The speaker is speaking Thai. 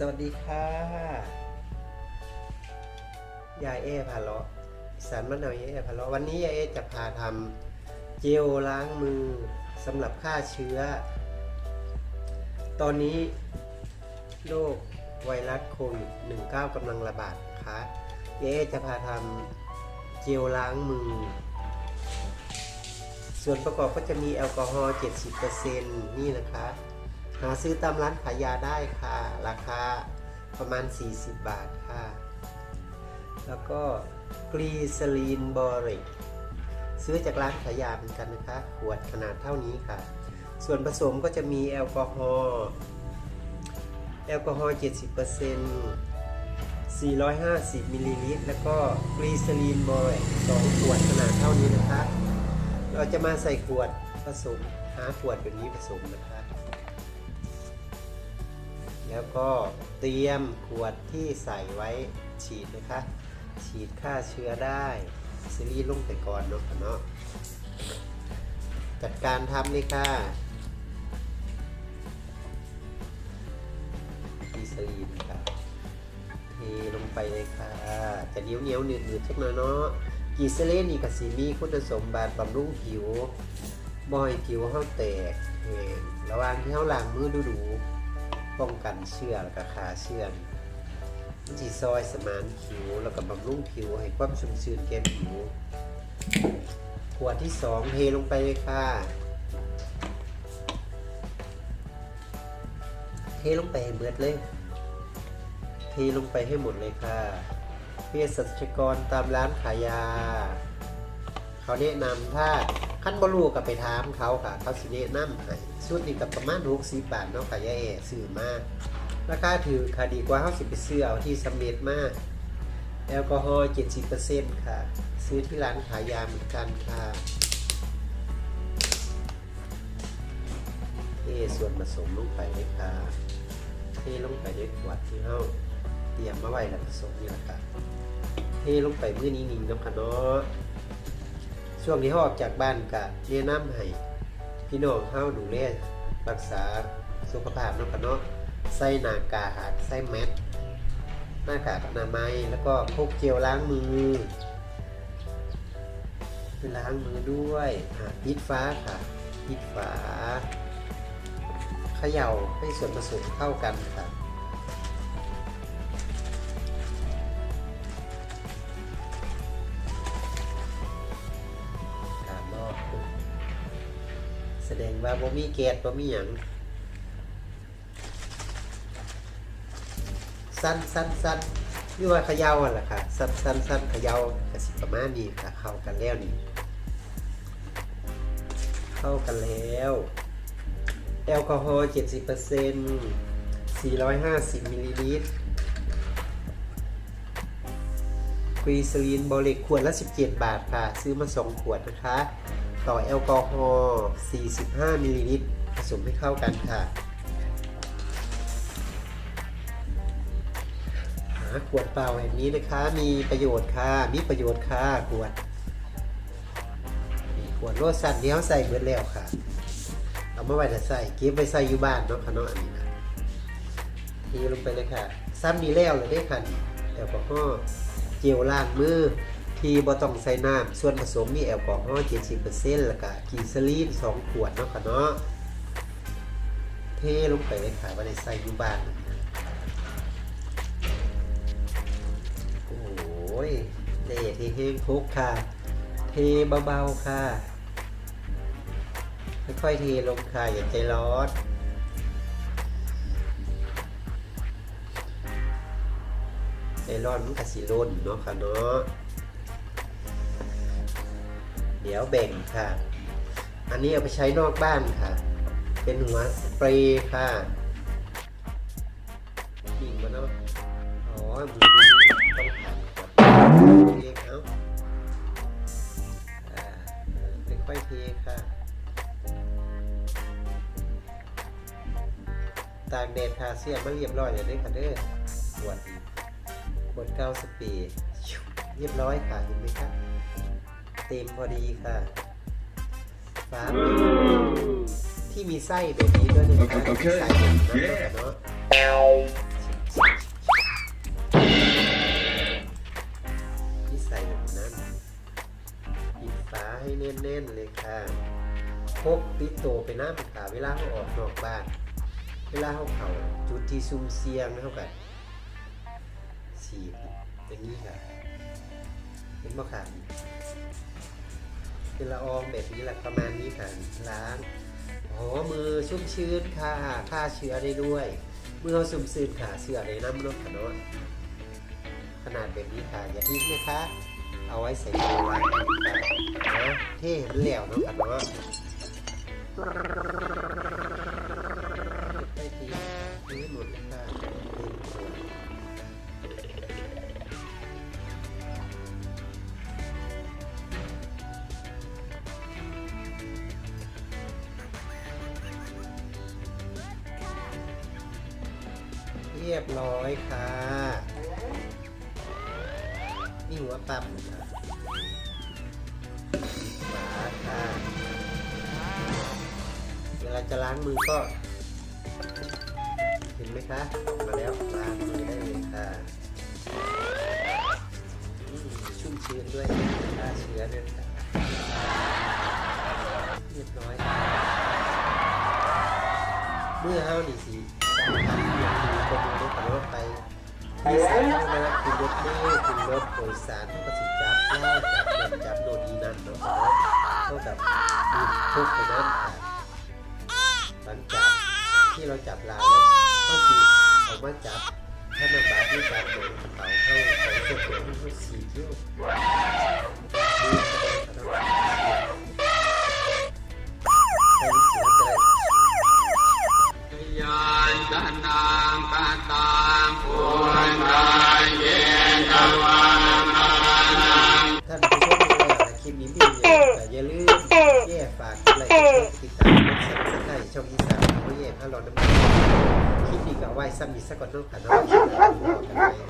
สวัสดีค่ะ ยายเอพาเลาะอีสารมะนาวยายเอพาเลาะวันนี้ยายเอจะพาทำเจลล้างมือสำหรับฆ่าเชื้อ ตอนนี้โรคไวรัสโควิด -19 กำลังระบาดนะคะยายเอจะพาทำเจลล้างมือ ส่วนประกอบก็จะมีแอลกอฮอล์ 70%นี่นะคะ หาซื้อตามร้านขายยาได้ค่ะ ราคาประมาณ 40 บาทค่ะ แล้วก็กรีซลีนบอริกซื้อจากร้านขายยาเหมือนกันนะคะ ขวดขนาดเท่านี้ค่ะ ส่วนผสมก็จะมีแอลกอฮอล์แอลกอฮอล์70% 450มิลลิลิตรแล้วก็กรีซลีนบอริก2ขวดขนาดเท่านี้นะคะ เราจะมาใส่ขวดผสมหาขวดแบบนี้ผสมนะคะ แล้วก็เตรียมขวดที่ใส่ไว้ฉีดนะคะ ฉีดฆ่าเชื้อได้ซีรีส์ลงไปก่อนเนาะเนาะจัดการทำเลยค่ะกีซาลีนค่ะเทลงไปเลยค่ะ จะเหนียวเหนียวหนืดหนืดสักหน่อยเนาะกีซาลีนนี่กับสีมีคุณสมบัติบำรุงผิวบ่อยผิวเฮาแตกแห้งระว่างที่เฮาล้างมือดูๆ ป้องกันเชื้อแล้วก็ฆ่าเชื้อมันจีซอยสมานผิวแล้วก็บำรุงผิวให้ความชุ่มชื้นแก่ผิว ขวดที่สองเทลงไปเลยค่ะ เทลงไปให้เบิดเลย เทลงไปให้หมดเลยค่ะเภสัชกรตามร้านขายยา เขาแนะนำถ้า ขั้นบรูกับไปถามเขาค่ะ เขาสิแนะนำให้ชุดนี้กับประมาณ60บาทเนาะค่ะยาเอซื้อมาราคาถือค่ะดีกว่าเขาสิไปซื้อเอาที่สำเร็จมากแอลกอฮอล์70%ค่ะ ซื้อที่ร้านขายยาเหมือนกันค่ะเทส่วนผสมลงไปเลยค่ะเทลงไปในขวดที่เขาเตรียมมาไว้แล้วผสมนี่แหละค่ะเทลงไปมื้อนี้นิ่งน้ำค่ะเนาะ ช่วงที่เขาออกจากบ้านก็แนะนำให้พี่น้องเฮาดูแลรักษาสุขภาพเนาะกันเนาะใส่หน้ากากใส่แมสหน้ากากอนามัยแล้วก็พกเจลล้างมือไปล้างมือด้วยอะปิดฟ้าค่ะปิดฝาเขย่าให้ส่วนผสมเข้ากันค่ะ ดงว่าบ่มีแก๊สบ่มีหยังสั้นสั้นสั้นหรือว่าเขย่าอะล่ะค่ะ สั้นสั้นสั้นเขย่ากระสิประมาณนี้ค่ะ เข้ากันแล้วนี่ เข้ากันแล้ว แอลกอฮอล์70% 450มิลลิลิตรกรีซลีนบอลิกขวดละ17บาทค่ะ ซื้อมา2ขวดนะคะ ต่อแอลกอฮอล์45มิลลิลิตรผสมให้เข้ากันค่ะ หาขวดเปล่าแบบนี้นะคะ มีประโยชน์ค่ะ มีประโยชน์ค่ะ ขวด ขวดโรสันเดียวใส่เบิดแล้วค่ะ เอามาไว้แต่ใส่ เก็บไว้ใส่อยู่บ้านเนาะค่ะเนาะอันนี้นะเทลงไปเลยค่ะ ซ้ำนี้แล้วเลยได้ค่ะแอลกอฮอล์เจลล้างมือ ที่บ่ต้องใส่น้ำส่วนผสมมีแอลกอฮอล์70%แล้วก็กีซาลีน 2 ขวดเนาะค่ะเนาะเทลงไปเลยค่ะว่าได้ใส่อยู่บ้านโอ้ยเละเทเฮงทุกค่ะ เทเบาๆค่ะ ค่อยๆเทลงค่ะอย่าใจร้อนไอรอนมันกสิล่นเนาะค่ะเนาะ เดี๋ยวแบ่งค่ะ อันนี้เอาไปใช้นอกบ้านค่ะ เป็นหัวสเปรย์ค่ะดิ่งมาเนาะอ๋อมือต้องผ่านก่อนเทเอาอ่าค่อยๆเทค่ะ ตากแดดทาเสียมาเรียบร้อยเลยเด้ค่ะเด้อปวดขวดเก้าสปีดชุบเรียบร้อยค่ะเห็นไหมครับ เต็มพอดีค่ะฟ้าปิดที่มีไส้แบบนี้ด้วยนะคะที่ใส่แบบนั้นเนาะที่ใส่แบบนั้นปิดฝาให้แน่นๆเลยค่ะพกปิดโตไปน้ำค่ะ เวลาเขาออกนอกบ้าน เวลาเขาเข่าจุดที่ซุ่มเสียงเขากันสีอย่างนี้ค่ะ เห็นบ่ค่ะเป็นละอองแบบนี้แหละประมาณนี้ค่ะล้างอ๋อมือชุ่มชื้นค่ะฆ่าเชื้อได้ด้วยเมื่อเราสุ่มซื้นค่ะเสื้อในน้ำนกค่ะเนาะขนาดแบบนี้ค่ะอย่าทิ้งนะคะ เอาไว้ใส่ตัวไว้ค่ะนะเท่เห็นแล้วเนาะค่ะเน รียบร้อยค่ะนี่หัวปั๊มค่ะฝาค่ะ เวลาจะล้างมือก็ เห็นไหมคะ มาแล้วล้างมือได้เลยค่ะชุ่มชื้นด้วยฆ่าเชื้อด้วยค่ะเรียบร้อยค่ะ มื่อเฮานี่สิสามารถเรียนรู้คนขับรถไปมีสาธารณะคุณรถเมล์คุณรถโดยสารเขาก็สิจับเหล้าจับเงินจับโน่นนี่นั่นเนาะเท่ากับมีทุกข์ไปนั่นค่ะหลังจากที่เราจับลาแล้วก็คือเอามาจับ คลิปนี้ก็เอาไว้ซ้ำอีกสักก่อนเน้องค่ะเน้องคลิปหน้าเรากันไปสวัสดีค่ะ